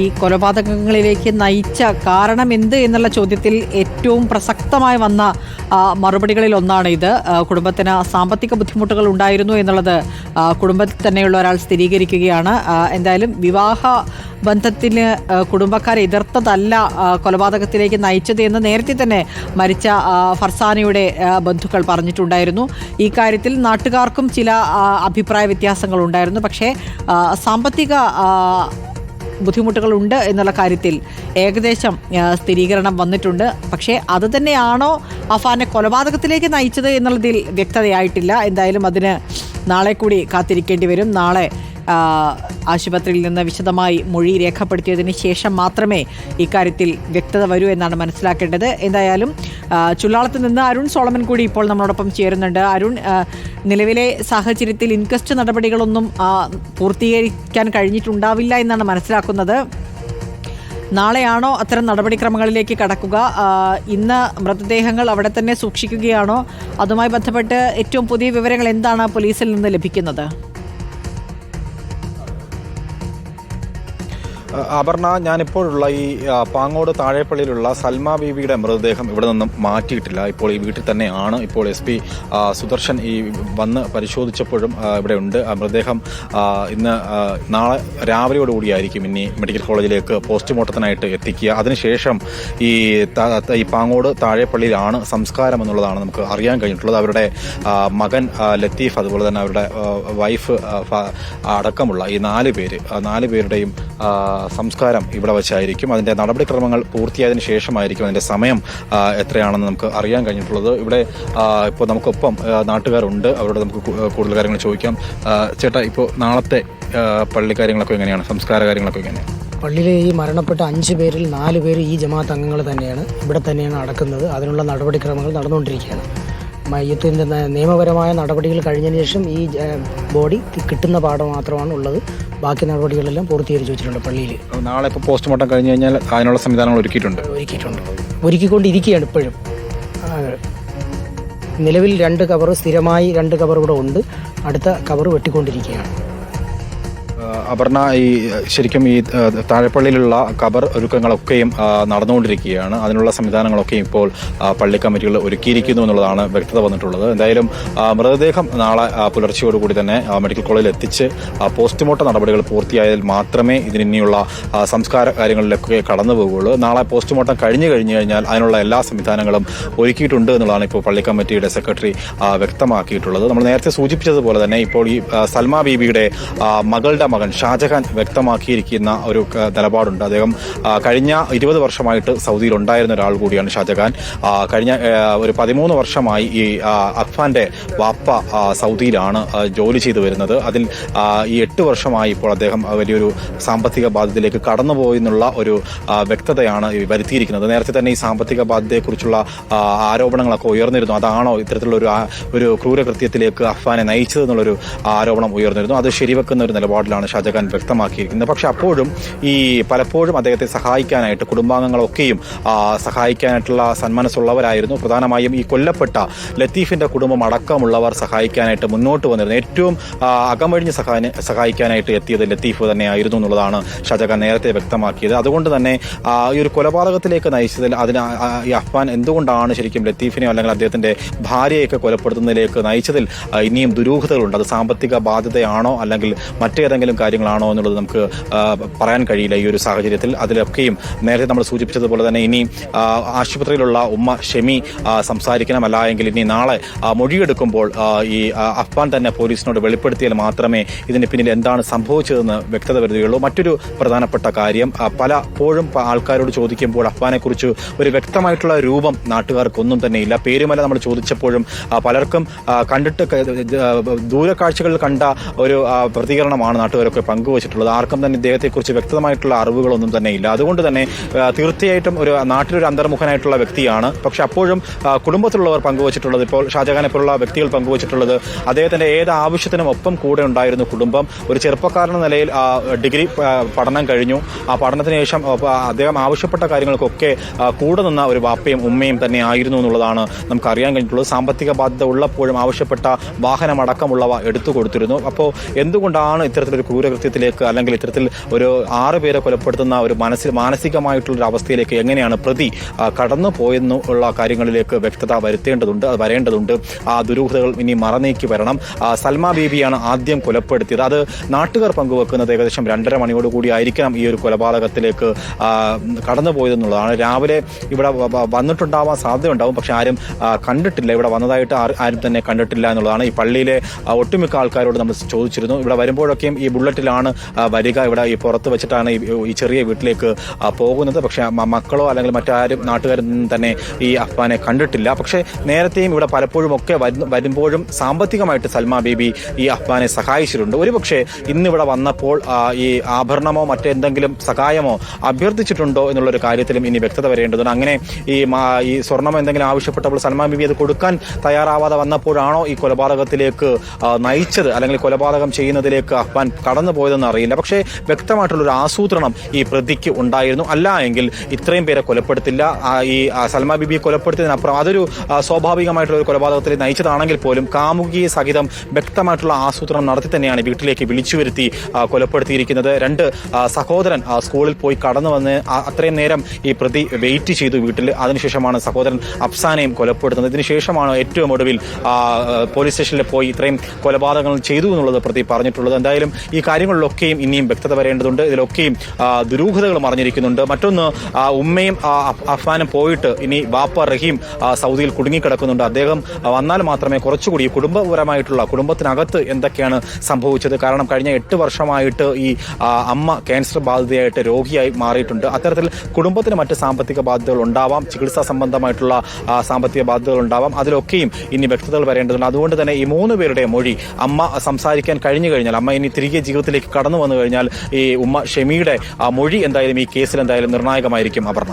ഈ കൊലപാതകങ്ങളിലേക്ക് നയിച്ച കാരണം എന്ത് എന്നുള്ള ചോദ്യത്തിൽ ഏറ്റവും പ്രസക്തമായി വന്ന മറുപടികളിൽ ഒന്നാണ് ഇത്. കുടുംബത്തിന് സാമ്പത്തിക ബുദ്ധിമുട്ടുകൾ ഉണ്ടായിരുന്നു എന്നുള്ളത് കുടുംബത്തിൽ തന്നെയുള്ള ഒരാൾ സ്ഥിരീകരിക്കുകയാണ്. എന്തായാലും വിവാഹ ബന്ധത്തിന് കുടുംബക്കാർ എതിർത്തതല്ല കൊലപാതകത്തിലേക്ക് നയിച്ചത് എന്ന് നേരത്തെ തന്നെ മരിച്ച ഫർസാനയുടെ ബന്ധുക്കൾ പറഞ്ഞിട്ടുണ്ടായിരുന്നു. ഈ കാര്യത്തിൽ നാട്ടുകാർക്കും ചില അഭിപ്രായ വ്യത്യാസങ്ങൾ ഉണ്ടായിരുന്നു പക്ഷേ സാമ്പത്തിക ബുദ്ധിമുട്ടുകളുണ്ട് എന്നുള്ള കാര്യത്തിൽ ഏകദേശം സ്ഥിരീകരണം വന്നിട്ടുണ്ട്. പക്ഷേ അത് തന്നെയാണോ അഫാനെ കൊലപാതകത്തിലേക്ക് നയിച്ചത് എന്നുള്ളതിൽ വ്യക്തതയായിട്ടില്ല. എന്തായാലും അതിന് നാളെ കൂടി കാത്തിരിക്കേണ്ടി വരും. നാളെ ആശുപത്രിയിൽ നിന്ന് വിശദമായി മൊഴി രേഖപ്പെടുത്തിയതിന് ശേഷം മാത്രമേ ഇക്കാര്യത്തിൽ വ്യക്തത വരൂ എന്നാണ് മനസ്സിലാക്കേണ്ടത്. എന്തായാലും ചുള്ളാളത്ത് നിന്ന് അരുൺ സോളമൻ കൂടി ഇപ്പോൾ നമ്മളോടൊപ്പം ചേരുന്നുണ്ട്. അരുൺ നിലവിലെ സാഹചര്യത്തിൽ ഇൻക്വസ്റ്റ് നടപടികളൊന്നും പൂർത്തീകരിക്കാൻ കഴിഞ്ഞിട്ടുണ്ടാവില്ല എന്നാണ് മനസ്സിലാക്കുന്നത്. നാളെയാണോ അത്തരം നടപടിക്രമങ്ങളിലേക്ക് കടക്കുക? ഇന്ന് മൃതദേഹങ്ങൾ അവിടെ തന്നെ സൂക്ഷിക്കുകയാണോ? അതുമായി ബന്ധപ്പെട്ട് ഏറ്റവും പുതിയ വിവരങ്ങൾ എന്താണ് പോലീസിൽ നിന്ന് ലഭിക്കുന്നത്? അപർണ ഞാനിപ്പോഴുള്ള ഈ പാങ്ങോട് താഴെപ്പള്ളിയിലുള്ള സൽമ ബീവിയുടെ മൃതദേഹം ഇവിടെ നിന്നും മാറ്റിയിട്ടില്ല. ഇപ്പോൾ ഈ വീട്ടിൽ തന്നെയാണ്. ഇപ്പോൾ എസ് പി സുദർശൻ ഈ വന്ന് പരിശോധിച്ചപ്പോഴും ഇവിടെ ഉണ്ട്. മൃതദേഹം ഇന്ന് നാളെ രാവിലെയോടുകൂടിയായിരിക്കും ഇനി മെഡിക്കൽ കോളേജിലേക്ക് പോസ്റ്റ്മോർട്ടത്തിനായിട്ട് എത്തിക്കുക. അതിനുശേഷം ഈ ഈ പാങ്ങോട് താഴെപ്പള്ളിയിലാണ് സംസ്കാരം എന്നുള്ളതാണ് നമുക്ക് അറിയാൻ കഴിഞ്ഞിട്ടുള്ളത്. അവരുടെ മകൻ ലത്തീഫ് അതുപോലെ തന്നെ അവരുടെ വൈഫ് അടക്കമുള്ള ഈ നാല് പേര് നാല് പേരുടെയും സംസ്കാരം ഇവിടെ വെച്ചായിരിക്കും. അതിന്റെ നടപടിക്രമങ്ങൾ പൂർത്തിയായതിനു ശേഷമായിരിക്കും അതിന്റെ സമയം എത്രയാണെന്ന് നമുക്ക് അറിയാൻ കഴിഞ്ഞിട്ടുള്ളത്. ഇവിടെ ഇപ്പോൾ നമുക്കൊപ്പം നാട്ടുകാരുണ്ട്. അവരോട് നമുക്ക് കൂടുതൽ കാര്യങ്ങൾ ചോദിക്കാം. ചേട്ടാ ഇപ്പോൾ നാളത്തെ പള്ളി കാര്യങ്ങളൊക്കെ എങ്ങനെയാണ്? സംസ്കാര കാര്യങ്ങളൊക്കെ എങ്ങനെയാണ്? പള്ളിയിലെ ഈ മരണപ്പെട്ട അഞ്ച് പേരിൽ നാല് പേര് ഈ ജമാഅത്ത് അംഗങ്ങൾ തന്നെയാണ്. ഇവിടെ തന്നെയാണ് അടക്കുന്നത് അതിനുള്ള നടപടിക്രമങ്ങൾ നടന്നുകൊണ്ടിരിക്കുകയാണ്. മയ്യത്തിന്റെ നിയമപരമായ നടപടികൾ കഴിഞ്ഞതിന് ശേഷം ഈ ബോഡി കിട്ടുന്ന പാഠം മാത്രമാണ് ഉള്ളത്. ബാക്കി നടപടികളെല്ലാം പൂർത്തീകരിച്ച് വെച്ചിട്ടുണ്ട് പള്ളിയിൽ നാളെ ഇപ്പോൾ പോസ്റ്റ്മോർട്ടം കഴിഞ്ഞ് കഴിഞ്ഞാൽ അതിനുള്ള സംവിധാനങ്ങൾ ഒരുക്കിയിട്ടുണ്ട്. ഒരുക്കിയിട്ടുണ്ട്. ഒരുക്കിക്കൊണ്ടിരിക്കുകയാണ് ഇപ്പോഴും. നിലവിൽ രണ്ട് കവർ സ്ഥിരമായി രണ്ട് കവർ ഇവിടെ ഉണ്ട്. അടുത്ത കവർ വെട്ടിക്കൊണ്ടിരിക്കുകയാണ്. അപർണ ഈ ശരിക്കും ഈ താഴെപ്പള്ളിയിലുള്ള ഖബർ ഒരുക്കങ്ങളൊക്കെയും നടന്നുകൊണ്ടിരിക്കുകയാണ്. അതിനുള്ള സംവിധാനങ്ങളൊക്കെയും ഇപ്പോൾ പള്ളി കമ്മിറ്റികൾ ഒരുക്കിയിരിക്കുന്നു എന്നുള്ളതാണ് വ്യക്തത വന്നിട്ടുള്ളത്. എന്തായാലും മൃതദേഹം നാളെ പുലർച്ചയോടുകൂടി തന്നെ മെഡിക്കൽ കോളേജിൽ എത്തിച്ച് പോസ്റ്റ്മോർട്ടം നടപടികൾ പൂർത്തിയായാൽ മാത്രമേ ഇതിനിയുള്ള സംസ്കാര കാര്യങ്ങളിലൊക്കെ കടന്നു പോകുകയുള്ളൂ. നാളെ പോസ്റ്റ്മോർട്ടം കഴിഞ്ഞു കഴിഞ്ഞു കഴിഞ്ഞാൽ അതിനുള്ള എല്ലാ സംവിധാനങ്ങളും ഒരുക്കിയിട്ടുണ്ട് എന്നുള്ളതാണ് ഇപ്പോൾ പള്ളി കമ്മിറ്റിയുടെ സെക്രട്ടറി വ്യക്തമാക്കിയിട്ടുള്ളത്. നമ്മൾ നേരത്തെ സൂചിപ്പിച്ചതുപോലെ തന്നെ ഇപ്പോൾ ഈ സൽമാ ബീബിയുടെ മകളുടെ മകൻ ഷാജഹാൻ വ്യക്തമാക്കിയിരിക്കുന്ന ഒരു നിലപാടുണ്ട്. അദ്ദേഹം കഴിഞ്ഞ ഇരുപത് വർഷമായിട്ട് സൗദിയിൽ ഉണ്ടായിരുന്ന ഒരാൾ കൂടിയാണ് ഷാജഹാൻ. കഴിഞ്ഞ ഒരു പതിമൂന്ന് വർഷമായി ഈ അഫ്ഫാന്റെ വാപ്പ സൗദിയിലാണ് ജോലി ചെയ്തു വരുന്നത്. അതിൽ ഈ എട്ട് വർഷമായി ഇപ്പോൾ അദ്ദേഹം വലിയൊരു സാമ്പത്തിക ബാധ്യതയിലേക്ക് കടന്നുപോയി എന്നുള്ള ഒരു വ്യക്തതയാണ് വരുത്തിയിരിക്കുന്നത്. നേരത്തെ തന്നെ ഈ സാമ്പത്തിക ബാധ്യതയെക്കുറിച്ചുള്ള ആരോപണങ്ങളൊക്കെ ഉയർന്നിരുന്നു. അതാണോ ഇത്തരത്തിലുള്ള ഒരു ഒരു ക്രൂരകൃത്യത്തിലേക്ക് അഫ്ഫാനെ നയിച്ചത് എന്നുള്ളൊരു ആരോപണം ഉയർന്നിരുന്നു. അത് ശരിവെക്കുന്ന ഒരു നിലപാടിലാണ് ഷാജഹാൻ വ്യക്തമാക്കിയിരിക്കുന്നത്. പക്ഷെ അപ്പോഴും ഈ പലപ്പോഴും അദ്ദേഹത്തെ സഹായിക്കാനായിട്ട് കുടുംബാംഗങ്ങളൊക്കെയും സഹായിക്കാനായിട്ടുള്ള സന്മനസ്സുള്ളവരായിരുന്നു. പ്രധാനമായും ഈ കൊല്ലപ്പെട്ട ലത്തീഫിന്റെ കുടുംബം അടക്കമുള്ളവർ സഹായിക്കാനായിട്ട് മുന്നോട്ട് വന്നിരുന്നു. ഏറ്റവും അകമഴിഞ്ഞ് സഹായ സഹായിക്കാനായിട്ട് എത്തിയത് ലത്തീഫ് തന്നെയായിരുന്നു എന്നുള്ളതാണ് ഷാജഹാൻ നേരത്തെ വ്യക്തമാക്കിയത്. അതുകൊണ്ട് തന്നെ ഈ ഒരു കൊലപാതകത്തിലേക്ക് നയിച്ചതിൽ അതിന് ഈ അഫ്വാൻ എന്തുകൊണ്ടാണ് ശരിക്കും ലത്തീഫിനെ അല്ലെങ്കിൽ അദ്ദേഹത്തിന്റെ ഭാര്യയൊക്കെ കൊലപ്പെടുത്തുന്നതിലേക്ക് നയിച്ചതിൽ ഇനിയും ദുരൂഹതകളുണ്ട്. അത് സാമ്പത്തിക ബാധ്യതയാണോ അല്ലെങ്കിൽ മറ്റേതെങ്കിലും കാര്യങ്ങളാണോ എന്നുള്ളത് നമുക്ക് പറയാൻ കഴിയില്ല ഈ ഒരു സാഹചര്യത്തിൽ. അതിലൊക്കെയും നേരത്തെ നമ്മൾ സൂചിപ്പിച്ചതുപോലെ തന്നെ ഇനി ആശുപത്രിയിലുള്ള ഉമ്മ ഷെമി സംസാരിക്കണം അല്ല എങ്കിൽ ഇനി നാളെ മൊഴിയെടുക്കുമ്പോൾ ഈ അഫ്ഗാൻ തന്നെ പോലീസിനോട് വെളിപ്പെടുത്തിയാൽ മാത്രമേ ഇതിന് പിന്നിൽ എന്താണ് സംഭവിച്ചതെന്ന് വ്യക്തത വരുകയുള്ളൂ മറ്റൊരു പ്രധാനപ്പെട്ട കാര്യം പലപ്പോഴും ആൾക്കാരോട് ചോദിക്കുമ്പോൾ അഫ്ഗാനെക്കുറിച്ച് ഒരു വ്യക്തമായിട്ടുള്ള രൂപം നാട്ടുകാർക്കൊന്നും തന്നെ ഇല്ല. പേരുമല നമ്മൾ ചോദിച്ചപ്പോഴും പലർക്കും കണ്ടിട്ട് ദൂരക്കാഴ്ചകളിൽ കണ്ട ഒരു പ്രതികരണമാണ് പ്രതികരണമാണ് നാട്ടുകാരൊക്കെ പങ്കുവച്ചിട്ടുള്ളത്. ആർക്കും തന്നെ ഇദ്ദേഹത്തെക്കുറിച്ച് വ്യക്തമായിട്ടുള്ള അറിവുകളൊന്നും തന്നെ ഇല്ല. അതുകൊണ്ട് തന്നെ തീർച്ചയായിട്ടും ഒരു നാട്ടിലൊരു അന്തർമുഖനായിട്ടുള്ള വ്യക്തിയാണ്. പക്ഷെ അപ്പോഴും കുടുംബത്തിലുള്ളവർ പങ്കുവച്ചിട്ടുള്ളത് ഇപ്പോൾ ഷാജഹാനെ പോലുള്ള വ്യക്തികൾ പങ്കുവച്ചിട്ടുള്ളത് അദ്ദേഹത്തിന്റെ ഏത് ആവശ്യത്തിനും ഒപ്പം കൂടെ ഉണ്ടായിരുന്നു കുടുംബം. ഒരു ചെറുപ്പക്കാരൻ നിലയിൽ ഡിഗ്രി പഠനം കഴിഞ്ഞു. ആ പഠനത്തിന് ശേഷം അദ്ദേഹം ആവശ്യപ്പെട്ട കാര്യങ്ങൾക്കൊക്കെ കൂടെ നിന്ന ഒരു വാപ്പയും ഉമ്മയും തന്നെ ആയിരുന്നു എന്നുള്ളതാണ് നമുക്ക് അറിയാൻ കഴിഞ്ഞിട്ടുള്ളത്. സാമ്പത്തിക ബാധ്യത ഉള്ളപ്പോഴും ആവശ്യപ്പെട്ട വാഹനം അടക്കമുള്ളവ എടുത്തു കൊടുത്തിരുന്നു. അപ്പോൾ എന്തുകൊണ്ടാണ് ഇത്തരത്തിലൊരു ക്രൂര ക്രൂരകൃത്യത്തിലേക്ക് അല്ലെങ്കിൽ ഇത്തരത്തിൽ ഒരു ആറ് പേരെ കൊലപ്പെടുത്തുന്ന ഒരു മനസ്സിൽ മാനസികമായിട്ടുള്ള ഒരു അവസ്ഥയിലേക്ക് എങ്ങനെയാണ് പ്രതി കടന്നു കടന്നു പോയെന്നുള്ള കാര്യങ്ങളിലേക്ക് വ്യക്തത വരുത്തേണ്ടതുണ്ട് അത് വരേണ്ടതുണ്ട്. ആ ദുരൂഹതകൾ ഇനി മറനീക്കി വരണം. സൽമ ബീബിയാണ് ആദ്യം കൊലപ്പെടുത്തിയത്. അത് നാട്ടുകാർ പങ്കുവെക്കുന്നത് ഏകദേശം രണ്ടര മണിയോടുകൂടി ആയിരിക്കണം ഈ ഒരു കൊലപാതകത്തിലേക്ക് കടന്നു പോയതെന്നുള്ളതാണ്. രാവിലെ ഇവിടെ വന്നിട്ടുണ്ടാവാൻ സാധ്യതയുണ്ടാവും പക്ഷെ ആരും കണ്ടിട്ടില്ല. ഇവിടെ വന്നതായിട്ട് ആരും തന്നെ കണ്ടിട്ടില്ല എന്നുള്ളതാണ് ഈ പള്ളിയിലെ ഒട്ടുമിക്ക ആൾക്കാരോട് നമ്മൾ ചോദിച്ചിരുന്നു. ഇവിടെ വരുമ്പോഴൊക്കെയും ഈ ബുള്ളറ്റിലാണ് വരിക ഇവിടെ ഈ പുറത്ത് വെച്ചിട്ടാണ് ഈ ചെറിയ വീട്ടിലേക്ക് പോകുന്നത്. പക്ഷേ മക്കളോ അല്ലെങ്കിൽ മറ്റാരും നാട്ടുകാരൊന്നും തന്നെ ഈ അഫ്വാനെ കണ്ടിട്ടില്ല. പക്ഷേ നേരത്തെയും ഇവിടെ പലപ്പോഴും ഒക്കെ വരുമ്പോഴും സാമ്പത്തികമായിട്ട് സൽമാ ബേബി ഈ അഫ്വാനെ സഹായിച്ചിട്ടുണ്ട്. ഒരുപക്ഷെ ഇന്നിവിടെ വന്നപ്പോൾ ഈ ആഭരണമോ മറ്റെന്തെങ്കിലും സഹായമോ അഭ്യർത്ഥിച്ചിട്ടുണ്ടോ എന്നുള്ളൊരു കാര്യത്തിലും ഇനി വ്യക്തത വരേണ്ടതുണ്ട്. അങ്ങനെ ഈ ഈ സ്വർണം എന്തെങ്കിലും ആവശ്യപ്പെട്ടപ്പോൾ സൽമാ ബീബി അത് കൊടുക്കാൻ തയ്യാറാവാതെ വന്നപ്പോഴാണോ ഈ കൊലപാതകത്തിലേക്ക് നയിച്ചത്? അല്ലെങ്കിൽ കൊലപാതകം ചെയ്യുന്നതിലേക്ക് അഫ്വാൻ കടന്നു പോയതെന്ന് അറിയില്ല. പക്ഷേ വ്യക്തമായിട്ടുള്ള ഒരു ആസൂത്രണം ഈ പ്രതിക്ക് ഉണ്ടായിരുന്നു. അല്ല എങ്കിൽ ഇത്രയും പേരെ കൊലപ്പെടുത്തില്ല. ഈ സൽമ ബിബിയെ കൊലപ്പെടുത്തിയതിനപ്പുറം അതൊരു സ്വാഭാവികമായിട്ടുള്ള ഒരു കൊലപാതകത്തിൽ നയിച്ചതാണെങ്കിൽ പോലും കാമുകിയെ സഹിതം വ്യക്തമായിട്ടുള്ള ആസൂത്രണം നടത്തി തന്നെയാണ് വീട്ടിലേക്ക് വിളിച്ചു വരുത്തി കൊലപ്പെടുത്തിയിരിക്കുന്നത്. രണ്ട് സഹോദരൻ സ്കൂളിൽ പോയി കടന്നു വന്ന് അത്രയും നേരം ഈ പ്രതി വെയിറ്റ് ചെയ്തു വീട്ടിൽ. അതിനുശേഷമാണ് സഹോദരൻ അഫ്സാനെയും കൊലപ്പെടുത്തുന്നത്. ഇതിനുശേഷമാണ് ഏറ്റവും ഒടുവിൽ പോലീസ് സ്റ്റേഷനിൽ പോയി ഇത്രയും കൊലപാതകങ്ങൾ ചെയ്തു എന്നുള്ളത് പ്രതി പറഞ്ഞിട്ടുള്ളത്. എന്തായാലും ഈ കാര്യങ്ങളിലൊക്കെയും ഇനിയും വ്യക്തത വരേണ്ടതുണ്ട്. ഇതിലൊക്കെയും ദുരൂഹതകൾ മറിഞ്ഞിരിക്കുന്നുണ്ട്. മറ്റൊന്ന് ഉമ്മയും അഫ്മാനും പോയിട്ട് ഇനി ബാപ്പ റഹീം സൗദിയിൽ കുടുങ്ങിക്കിടക്കുന്നുണ്ട്. അദ്ദേഹം വന്നാൽ മാത്രമേ കുറച്ചുകൂടി കുടുംബപരമായിട്ടുള്ള കുടുംബത്തിനകത്ത് എന്തൊക്കെയാണ് സംഭവിച്ചത്? കാരണം കഴിഞ്ഞ എട്ട് വർഷമായിട്ട് ഈ അമ്മ ക്യാൻസർ ബാധിതയായിട്ട് രോഗിയായി മാറിയിട്ടുണ്ട്. അത്തരത്തിൽ കുടുംബത്തിന് മറ്റ് സാമ്പത്തിക ബാധ്യതകൾ ഉണ്ടാവാം. ചികിത്സാ സംബന്ധമായിട്ടുള്ള സാമ്പത്തിക ബാധ്യതകൾ ഉണ്ടാവാം. അതിലൊക്കെയും ഇനി വ്യക്തതകൾ വരേണ്ടതുണ്ട്. അതുകൊണ്ട് തന്നെ ഈ മൂന്ന് പേരുടെ മൊഴി അമ്മ സംസാരിക്കാൻ കഴിഞ്ഞു കഴിഞ്ഞാൽ അമ്മ ഇനി തിരികെ ജീവിതത്തിലേക്ക് കടന്നു വന്നു കഴിഞ്ഞാൽ ഈ ഉമ്മ ഷെമിയുടെ ആ മൊഴി എന്തായാലും ഈ കേസിൽ എന്തായാലും നിർണായകമായിരിക്കും അപർണ.